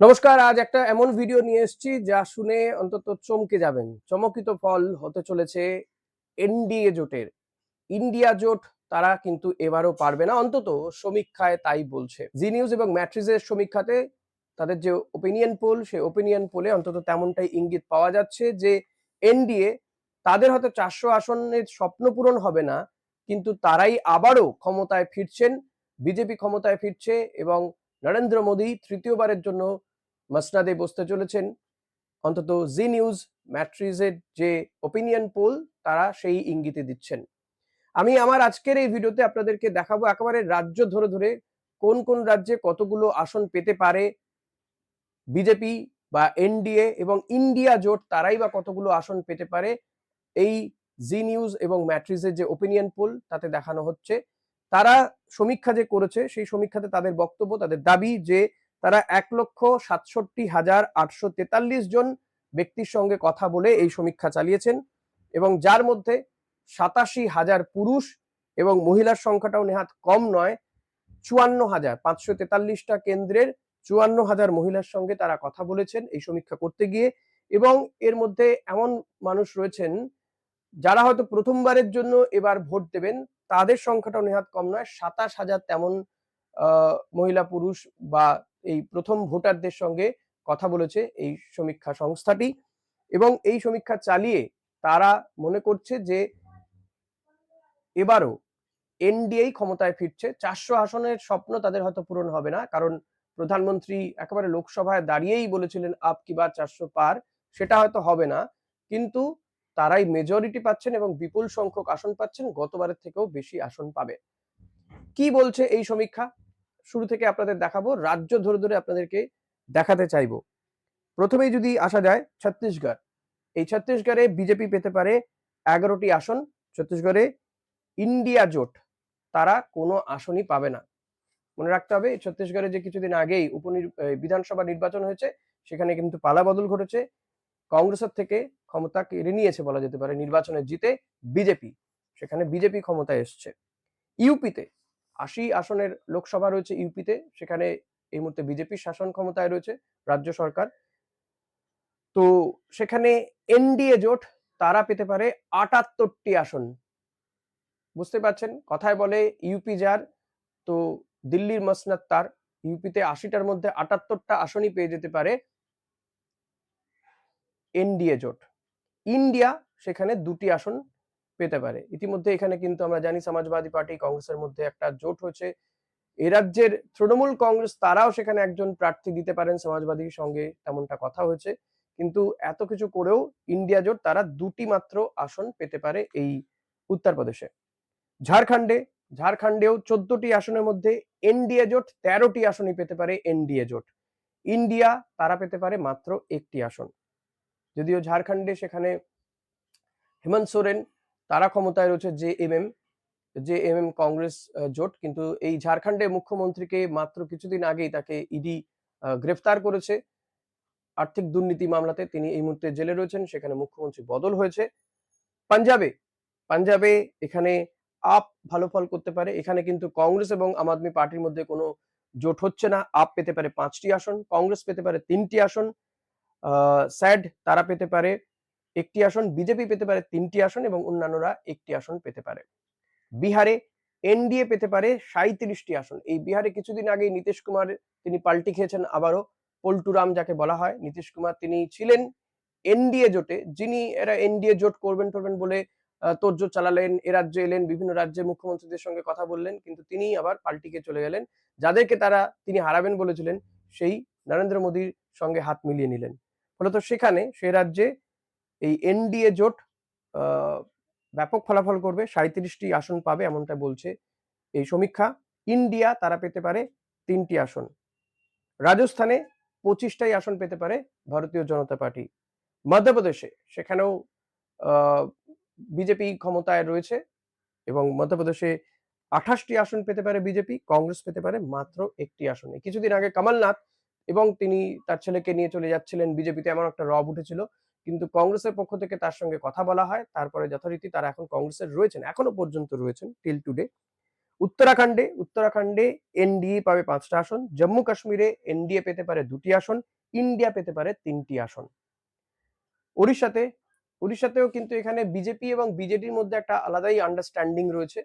নমস্কার, আজ একটা এমন ভিডিও নিয়ে এসেছি যা শুনে অন্তত চমকে যাবেন। চমকিত ফল হতে চলেছে এনডিএ জোটের। ইন্ডিয়া জোট তারা কিন্তু এবারও পারবে না, অন্তত সমীক্ষায় তাই বলছে। জি নিউজ এবং ম্যাট্রিজের সমীক্ষাতে তাদের যে ওপিনিয়ন পোল সেই ওপিনিয়ন পোলে অন্তত তেমনটাই ইঙ্গিত পাওয়া যাচ্ছে যে এনডিএ তাদের হয়তো চারশো আসনের স্বপ্ন পূরণ হবে না, কিন্তু তারাই আবারও ক্ষমতায় ফিরছেন, বিজেপি ক্ষমতায় ফিরছে এবং নরেন্দ্র মোদী তৃতীয়বারের জন্য মসনাদে বসতে চলেছেন। অন্তত জি নিউজ ম্যাট্রিজের যে ওপিনিয়ন পোল তারা সেই ইঙ্গিতে দিচ্ছেন। আমি আমার আজকের এই ভিডিওতে আপনাদেরকে দেখাবো একেবারে রাজ্য ধরে ধরে কোন কোন রাজ্যে কতগুলো আসন পেতে পারে। বিজেপি বা এনডিএ এবং ইন্ডিয়া জোট, তারাই বা কতগুলো আসন পেতে পারে। এই জি নিউজ এবং ম্যাট্রিজের যে ওপিনিয়ন পোল তাতে দেখানো হচ্ছে। তারা সমীক্ষা যে করেছে, সেই সমীক্ষাতে তাদের বক্তব্য, তাদের দাবি যে তারা এক লক্ষ সাতষট্টি হাজার আটশো তেতাল্লিশ জন ব্যক্তির সঙ্গে কথা বলে এই সমীক্ষা চালিয়েছেন এবং যার মধ্যে সাতাশি হাজার পুরুষ এবং মহিলার সংখ্যাটাও নেহাত কম নয়, চুয়ান্ন হাজার পাঁচশো তেতাল্লিশটা কেন্দ্রের চুয়ান্ন হাজার মহিলার সঙ্গে তারা কথা বলেছেন এই সমীক্ষা করতে গিয়ে এবং এর মধ্যে এমন মানুষ রয়েছেন যারা হয়তো প্রথমবারের জন্য এবার ভোট দেবেন, তাদের সংখ্যাটাও নেহাত কম নয়, সাতাশ হাজার তেমন মহিলা পুরুষ বা এই প্রথম ভোটারদের সঙ্গে কথা বলেছে এই সমীক্ষা সংস্থাটি এবং এই সমীক্ষা চালিয়ে তারা মনে করছে যে এবারও এনডিএই ক্ষমতায় ফিরছে। চারশো আসনের স্বপ্ন তাদের হয়তো পূরণ হবে না, কারণ প্রধানমন্ত্রী একেবারে লোকসভায় দাঁড়িয়েই বলেছিলেন, আপ কি বার চারশো পার, সেটা হয়তো হবে না। কিন্তু তারাই মেজরিটি পাচ্ছেন এবং বিপুল সংখ্যক আসন পাচ্ছেন, গতবারের থেকেও বেশি আসন পাবে। কি বলছে এই সমীক্ষা? শুরু থেকে আপনাদের দেখাবো, রাজ্য ধরে ধরে আপনাদেরকে দেখাতে চাইব। প্রথমেই যদি আসা যায় ছত্তিশগড়। এই ছত্তিশগড়ে বিজেপি পেতে পারে এগারোটি আসন। ছত্তিশগড়ে ইন্ডিয়া জোট, তারা কোনো আসনই পাবে না। মনে রাখতে হবে, ছত্তিশগড়ে যে কিছুদিন আগেই উপনির বিধানসভা নির্বাচন হয়েছে, সেখানে কিন্তু পালা বদল ঘটেছে। কংগ্রেসের থেকে ক্ষমতা কেড়ে নিয়েছে বলা যেতে পারে, নির্বাচনে জিতে বিজেপি, সেখানে বিজেপি ক্ষমতায় এসছে। ইউপিতে আশি আসনের লোকসভা রয়েছে ইউপিতে, সেখানে এই মুহূর্তে বিজেপির শাসন ক্ষমতায় রয়েছে রাজ্য সরকার। তো সেখানে এনডিএ জোট তারা পেতে পারে আটাত্তরটি আসন। বুঝতে পারছেন? কথায় বলে ইউপি যার, তো দিল্লির মসনাদ তার। ইউপিতে আশিটার মধ্যে আটাত্তরটা আসনই পেয়ে যেতে পারে এনডিএ জোট। ইন্ডিয়া, সেখানে দুটি আসন পেতে পারে। ইতিমধ্যে এখানে কিন্তু আমরা জানি সমাজবাদী পার্টি কংগ্রেসের মধ্যে একটা জোট হয়েছে। এ রাজ্যের তৃণমূল কংগ্রেস তারাও সেখানে একজন প্রার্থী দিতে পারেন, সমাজবাদীর সঙ্গে তেমনটা কথা হয়েছে। কিন্তু এত কিছু করেও ইন্ডিয়া জোট তারা দুটি মাত্র আসন পেতে পারে এই উত্তরপ্রদেশে। ঝাড়খণ্ডে, ঝাড়খণ্ডেও চোদ্দটি আসনের মধ্যে এনডিএ জোট তেরোটি আসনই পেতে পারে এনডিএ জোট। ইন্ডিয়া তারা পেতে পারে মাত্র একটি আসন। যদিও ঝাড়খণ্ডে সেখানে হেমন্ত সোরেন তারা ক্ষমতায় রয়েছে J M M, J M M Congress জোট। কিন্তু এই ঝাড়খণ্ডে মুখ্যমন্ত্রীকে মাত্র কিছুদিন আগেই তাকে ইডি গ্রেফতার করেছে। আর্থিক দুর্নীতি মামলাতে তিনি এই মুহূর্তে জেলে রয়েছেন, সেখানে মুখ্যমন্ত্রী বদল হয়েছে। পাঞ্জাবে পাঞ্জাবে এখানে আপ ভালো ফল করতে পারে। এখানে কিন্তু কংগ্রেস এবং আম আদমি পার্টির মধ্যে কোনো জোট হচ্ছে না। আপ পেতে পারে পাঁচটি আসন, কংগ্রেস পেতে পারে তিনটি আসন। স্যাড তারা পেতে পারে। একটি আসন বিজেপি পেতে পারে তিনটি আসন এবং অন্যান্যরা একটি আসন পেতে পারে। বিহারে এনডিএ পেতে পারে সাঁত্রিশটি আসন। এই বিহারে কিছুদিন আগেই নীতিশ কুমার তিনি পাল্টি খেয়েছেন আবারও। পল্টুরাম যাকে বলা হয় নীতিশ কুমার তিনি ছিলেন এনডিএ জোটে। যিনি এরা এনডিএ জোট করবেন করবেন বলে আহ, চালালেন এ রাজ্যে এলেন বিভিন্ন রাজ্যে মুখ্যমন্ত্রীদের সঙ্গে কথা বললেন কিন্তু তিনি আবার পাল্টিকে চলে গেলেন। যাদেরকে তারা তিনি হারাবেন বলেছিলেন সেই নরেন্দ্র মোদীর সঙ্গে হাত মিলিয়ে নিলেন। ফলত সেখানে সে রাজ্যে এই এনডিএ জোট ব্যাপক ফলাফল করবে সাঁত্রিশটি আসন পাবে এমনটা বলছে এই সমীক্ষা। ইন্ডিয়া তারা পেতে পারে তিনটি আসন। রাজস্থানে পঁচিশটাই আসন পেতে পারে ভারতীয় জনতা পার্টি। মধ্যপ্রদেশে সেখানেও বিজেপি ক্ষমতায় রয়েছে এবং মধ্যপ্রদেশে আঠাশটি আসন পেতে পারে বিজেপি, কংগ্রেস পেতে পারে মাত্র একটি আসনে। কিছুদিন আগে কমলনাথ এবং তিনি তার ছেলেকে নিয়ে চলে যাচ্ছিলেন বিজেপিতে, এমন একটা রব উঠেছিল। কিন্তু কংগ্রেসের পক্ষ থেকে তার সঙ্গে কথা বলা হয়। তারপরে যথারীতি তারা এখন কংগ্রেসের রয়েছেন, এখনও পর্যন্ত রয়েছেন টিল টুডে উত্তরাখণ্ডে উত্তরাখণ্ডে এনডিএ পাবে পাঁচটা আসন, জম্মু কাশ্মীরে এনডিএ পেতে পারে দুটি আসন, ইন্ডিয়া পেতে পারে তিনটি আসন। উড়িষ্যাতে উড়িষ্যাতেও কিন্তু এখানে বিজেপি এবং বিজেডির মধ্যে একটা আলাদাই আন্ডারস্ট্যান্ডিং রয়েছে।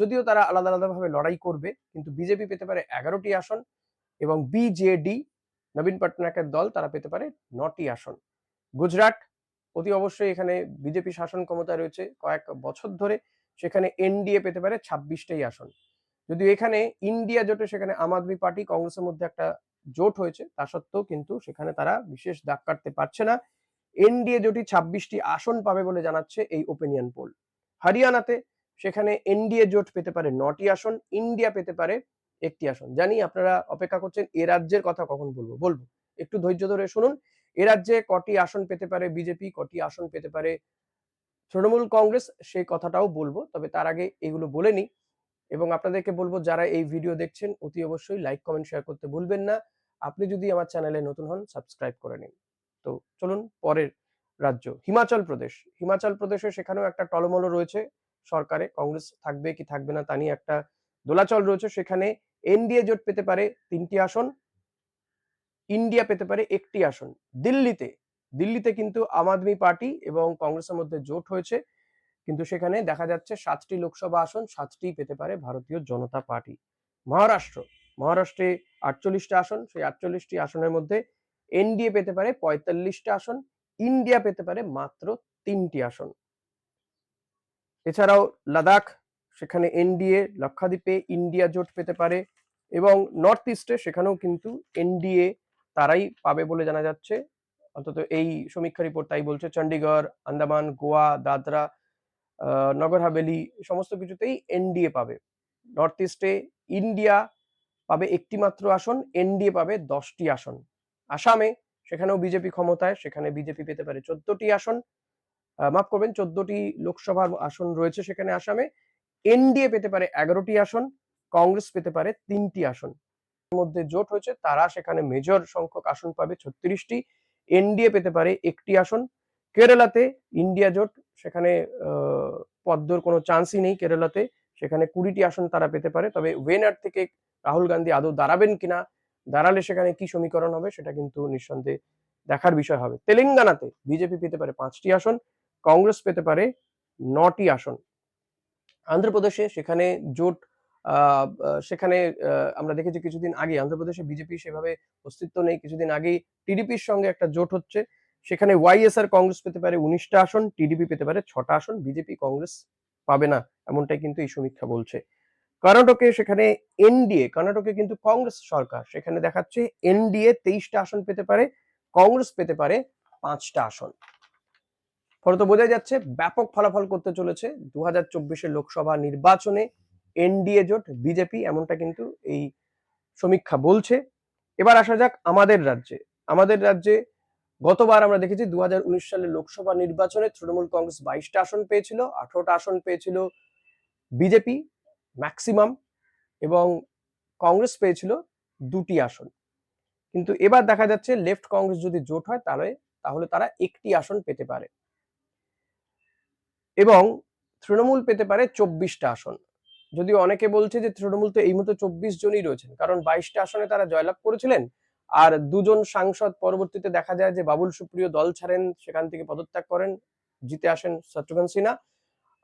যদিও তারা আলাদা আলাদাভাবে লড়াই করবে, কিন্তু বিজেপি পেতে পারে এগারোটি আসন এবং বিজেডি, নবীন পটনায়কের দল তারা পেতে পারে নটি আসন। গুজরাট, অতি অবশ্যই এখানে বিজেপি শাসন ক্ষমতা রয়েছে কয়েক বছর ধরে। সেখানে এনডিএ পেতে পারে ছাব্বিশটাই আসন। যদি এখানে ইন্ডিয়া জোটে সেখানে আম আদমি পার্টি কংগ্রেসের মধ্যে একটা জোট হয়েছে, তা সত্ত্বেও কিন্তু সেখানে তারা বিশেষ দাগ কাটতে পারছে না। এনডিএ জোটই ছাব্বিশটি আসন পাবে বলে জানাচ্ছে এই ওপিনিয়ন পোল হরিয়ানাতে সেখানে এনডিএ জোট পেতে পারে নটি আসন, ইন্ডিয়া পেতে পারে একটি আসন। জানি আপনারা অপেক্ষা করছেন এ রাজ্যের কথা কখন বলব? বলব। একটু ধৈর্য ধরে শুনুন। এ রাজ্যে কটি আসন পেতে পারে? বিজেপি কটি আসন পেতে পারে? তৃণমূল কংগ্রেস সেই কথাটাও বলব, তবে তার আগে এগুলো বলে নিই। এবং আপনাদেরকে বলব, যারা এই ভিডিও দেখছেন, অতি অবশ্যই লাইক, কমেন্ট, শেয়ার করতে ভুলবেন না। আপনি যদি আমার চ্যানেলে নতুন হন, সাবস্ক্রাইব করে নিন। তো চলুন পরের রাজ্য, হিমাচল প্রদেশ। হিমাচল প্রদেশে সেখানেও একটা টলমলো রয়েছে সরকারে। কংগ্রেস থাকবে কি থাকবে না তা নিয়ে একটা দোলাচল রয়েছে। সেখানে এনডিএ জোট পেতে পারে তিনটি আসন। ইন্ডিয়া পেতে পারে একটি আসন। দিল্লিতে দিল্লিতে কিন্তু আম আদমি পার্টি এবং কংগ্রেসের মধ্যে জোট হয়েছে। কিন্তু সেখানে দেখা যাচ্ছে সাতটি লোকসভা আসন, সাতটি পেতে পারে ভারতীয় জনতা পার্টি। মহারাষ্ট্র, মহারাষ্ট্রে আটচল্লিশটা আসন, সেই আটচল্লিশটি আসনের মধ্যে এনডিএ পেতে পারে পঁয়তাল্লিশটা আসন ইন্ডিয়া পেতে পারে মাত্র তিনটি আসন। এছাড়াও লাদাখ, সেখানে এনডিএ লক্ষাদ্বীপে ইন্ডিয়া জোট পেতে পারে এবং নর্থ ইস্টে সেখানেও কিন্তু এনডিএ তারাই পাবে বলে জানা যাচ্ছে। অন্তত এই সমীক্ষা রিপোর্ট তাই বলছে। চণ্ডীগড় আন্দামান, গোয়া, দাদরা নগর হাভেলি সমস্ত কিছুতেই এনডিএ পাবে। নর্থ ইস্টে ইন্ডিয়া পাবে একটি মাত্র আসন এনডিএ পাবে দশটি আসন। আসামে সেখানেও বিজেপি ক্ষমতায়, সেখানে বিজেপি পেতে পারে চোদ্দটি আসন। মাফ করবেন, চোদ্দটি লোকসভার আসন রয়েছে সেখানে আসামে। এনডিএ পেতে পারে এগারোটি আসন, কংগ্রেস পেতে পারে তিনটি আসন। মধ্যে জোট হয়েছে, তারা সেখানে মেজর সংখ্যক আসন পাবে। ছত্রিশটি এনডিএ পেতে পারে একটি আসন। কেরালাতে ইন্ডিয়া জোট, সেখানে পদ্মর কোনো চান্সই নেই কেরালাতে। সেখানে কুড়িটি আসন তারা পেতে পারে। তবে ওয়েনার থেকে রাহুল গান্ধী আদৌ দাঁড়াবেন কিনা, দাঁড়ালে সেখানে কি সমীকরণ হবে, সেটা কিন্তু নিঃসন্দেহে দেখার বিষয় হবে। তেলেঙ্গানাতে বিজেপি পেতে পারে পাঁচটি আসন, কংগ্রেস পেতে পারে নটি আসন। আন্ধ্রপ্রদেশে সেখানে জোট সেখানে আমরা দেখেছি কিছুদিন আগে আন্ধ্রপ্রদেশে বিজেপি সেভাবে অস্তিত্ব নেই। কিছুদিন আগেই টিডিপির সঙ্গে একটা জোট হচ্ছে। সেখানে ওয়াইএসআর কংগ্রেস পেতে পারে উনিশটা আসন, টিডিপি পেতে পারে ছটা আসন, বিজেপি, কংগ্রেস পাবে না, এমনটাই কিন্তু এই সমীক্ষা বলছে। কর্ণাটকে সেখানে এনডিএ কর্ণাটকে কিন্তু কংগ্রেস সরকার, সেখানে দেখাচ্ছে এনডিএ তেইশটা আসন পেতে পারে, কংগ্রেস পেতে পারে পাঁচটা আসন। ফলত বোঝা যাচ্ছে, ব্যাপক ফলাফল করতে চলেছে। দু হাজার লোকসভা নির্বাচনে এনডিএ জোট, বিজেপি এমনটা কিন্তু এই সমীক্ষা বলছে। এবার আসা যাক আমাদের রাজ্যে। আমাদের রাজ্যে গতবার আমরা দেখেছি দু সালে লোকসভা নির্বাচনে তৃণমূল কংগ্রেস বাইশটা আসন পেয়েছিল, আঠারোটা আসন পেয়েছিল বিজেপি ম্যাক্সিমাম এবং কংগ্রেস পেয়েছিল দুটি আসন। কিন্তু এবার দেখা যাচ্ছে লেফট কংগ্রেস যদি জোট হয় তাহলে তাহলে তারা একটি আসন পেতে পারে। এবং তৃণমূল পেতে পারে চব্বিশটা আসন। যদিও অনেকে বলছে যে তৃণমূল তো এই মুহূর্তে চব্বিশ জনই রয়েছেন, কারণ বাইশটা আসনে তারা জয়লাভ করেছিলেন। আর দুজন সাংসদ পরবর্তীতে দেখা যায় যে বাবুল সুপ্রিয় দল ছাড়েন, সেখান থেকে পদত্যাগ করেন, জিতে আসেন শত্রুঘ্ন সিনহা।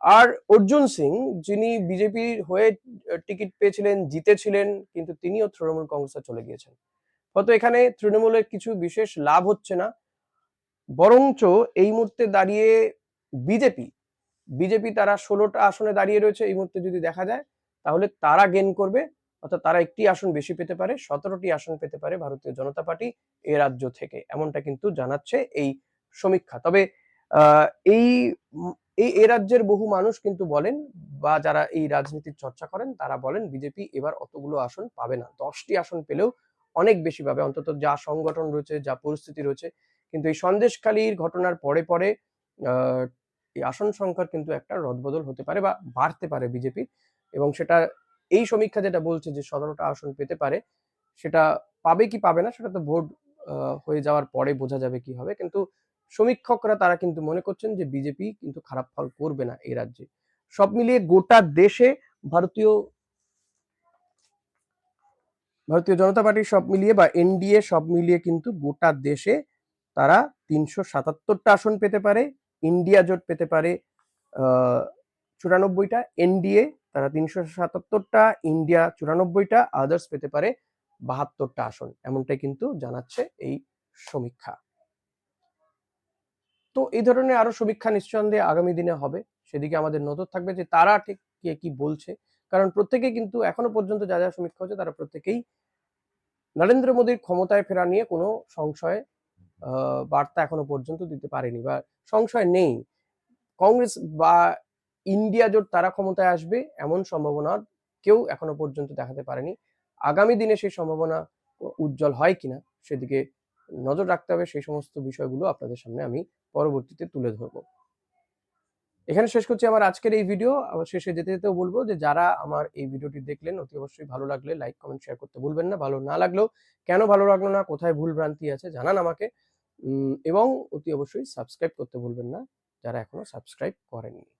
আর অর্জুন সিং, যিনি বিজেপির হয়ে টিকিট পেয়েছিলেন, জিতেছিলেন, কিন্তু তিনিও তৃণমূল কংগ্রেসে চলে গিয়েছেন। হয়তো এখানে তৃণমূলের কিছু বিশেষ লাভ হচ্ছে না, বরঞ্চ এই মুহূর্তে দাঁড়িয়ে বিজেপি বিজেপি তারা ষোলোটা আসনে দাঁড়িয়ে রয়েছে এই মুহূর্তে যদি দেখা যায়, তাহলে তারা গেন করবে। অর্থাৎ তারা একটি আসন বেশি পেতে পারে, সতেরোটি আসন পেতে পারে ভারতীয় জনতা পার্টি এ রাজ্য থেকে, এমনটা কিন্তু জানাচ্ছে এই সমীক্ষা। তবে এই এই, এ রাজ্যের বহু মানুষ কিন্তু বলেন বা যারা এই রাজনীতির চর্চা করেন, তারা বলেন বিজেপি এবার অতগুলো আসন পাবে না। দশটি আসন পেলেও অনেক বেশি পাবে। অন্তত যা সংগঠন রয়েছে, যা পরিস্থিতি রয়েছে। কিন্তু এই সন্দেশখালীর ঘটনার পরে পরে এই আসন সংখ্যার কিন্তু একটা রদবদল হতে পারে বা বাড়তে পারে বিজেপি। এবং সেটা এই সমীক্ষা যেটা বলছে যে সতেরোটা আসন পেতে পারে, সেটা পাবে কি পাবে না সেটা তো ভোট হয়ে যাওয়ার পরে বোঝা যাবে কি হবে। কিন্তু সমীক্ষকরা তারা কিন্তু মনে করছেন যে বিজেপি কিন্তু খারাপ ফল করবে না এই রাজ্যে। সব মিলিয়ে গোটা দেশে ভারতীয় ভারতীয় জনতা পার্টি সব মিলিয়ে বা এনডিএ সব মিলিয়ে কিন্তু গোটা দেশে তারা তিনশো সাতাত্তরটা আসন পেতে পারে। ইন্ডিয়া জোট পেতে পারে চুরানব্বইটা, এনডিএ তারা তিনশো সাতাত্তরটা, ইন্ডিয়া চুরানব্বইটা, আদার্স পেতে পারে বাহাত্তরটা আসন, এমনটাই কিন্তু জানাচ্ছে এই সমীক্ষা। তো এই ধরনের আরও সমীক্ষা নিঃসন্দেহে আগামী দিনে হবে, সেদিকে আমাদের নজর থাকবে যে তারা ঠিক কে কি বলছে, কারণ প্রত্যেকে কিন্তু এখনও পর্যন্ত যা যা সমীক্ষা হচ্ছে তারা প্রত্যেকেই নরেন্দ্র মোদীর ক্ষমতায় ফেরা নিয়ে কোনো সংশয় বার্তা এখনও পর্যন্ত দিতে পারেনি বা সংশয় নেই। কংগ্রেস বা ইন্ডিয়া জোট তারা ক্ষমতায় আসবে এমন সম্ভাবনা কেউ এখনও পর্যন্ত দেখাতে পারেনি। আগামী দিনে সেই সম্ভাবনা উজ্জ্বল হয় কিনা সেদিকে নজর রাখতে হবে। সেই সমস্ত বিষয়গুলো আপনাদের সামনে আমি পরবর্তীতে তুলে ধরবো। এখানে শেষ করছি আমার আজকের এই ভিডিও। আবার শেষে যেতে যেতেও বলব যে যারা আমার এই ভিডিওটি দেখলেন, অতি অবশ্যই ভালো লাগলে লাইক, কমেন্ট, শেয়ার করতে ভুলবেন না। ভালো না লাগলেও কেন ভালো লাগল না? কোথায় ভুল ভ্রান্তি আছে জানান আমাকে। এবং অতি অবশ্যই সাবস্ক্রাইব করতে ভুলবেন না যারা এখনও সাবস্ক্রাইব করেননি।